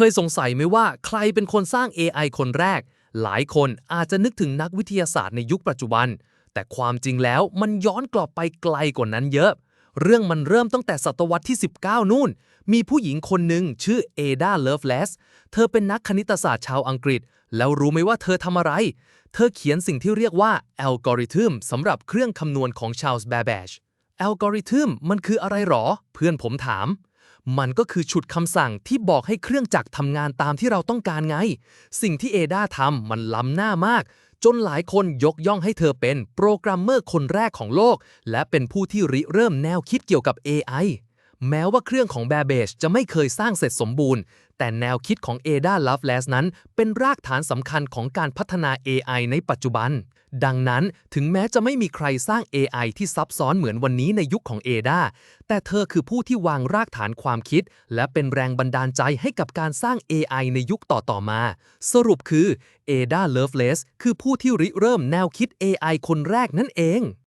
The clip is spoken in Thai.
เคยสงสัยไหมว่าใครเป็นคนสร้าง AI คนแรก หลายคนอาจจะนึกถึงนักวิทยาศาสตร์ในยุคปัจจุบัน แต่ความจริงแล้วมันย้อนกลับไปไกลกว่านั้นเยอะ เรื่องมันเริ่มตั้งแต่ศตวรรษที่ 19 นู่น มีผู้หญิงคนหนึ่งชื่อเอดาเลิฟเลสเธอเป็นนักคณิตศาสตร์ชาวอังกฤษ แล้วรู้ไหมว่าเธอทำอะไร เธอเขียนสิ่งที่เรียกว่าอัลกอริทึมสำหรับเครื่องคำนวณของชา l ส์แบ b บชอัลกอริทึมมันคืออะไรหรอ เพื่อนผมถาม มันก็คือฉุดคำสั่งที่บอกให้เครื่องจักรทำงานตามที่เราต้องการไง สิ่งที่เอดาทำมันล้ำหน้ามาก จนหลายคนยกย่องให้เธอเป็นโปรแกรมเมอร์คนแรกของโลก และเป็นผู้ที่ริเริ่มแนวคิดเกี่ยวกับ AI แม้ว่าเครื่องของ Babbage จะไม่เคยสร้างเสร็จสมบูรณ์ แต่แนวคิดของ Ada Lovelace นั้น เป็นรากฐานสำคัญของการพัฒนา AI ในปัจจุบัน ดังนั้นถึงแม้จะไม่มีใครสร้าง AI ที่ซับซ้อนเหมือนวันนี้ในยุคของ Ada แต่เธอคือผู้ที่วางรากฐานความคิด และเป็นแรงบันดาลใจให้กับการสร้าง AI ในยุคต่อๆมา สรุปคือ Ada Lovelace คือผู้ที่ริเริ่มแนวคิด AI คนแรกนั่นเอง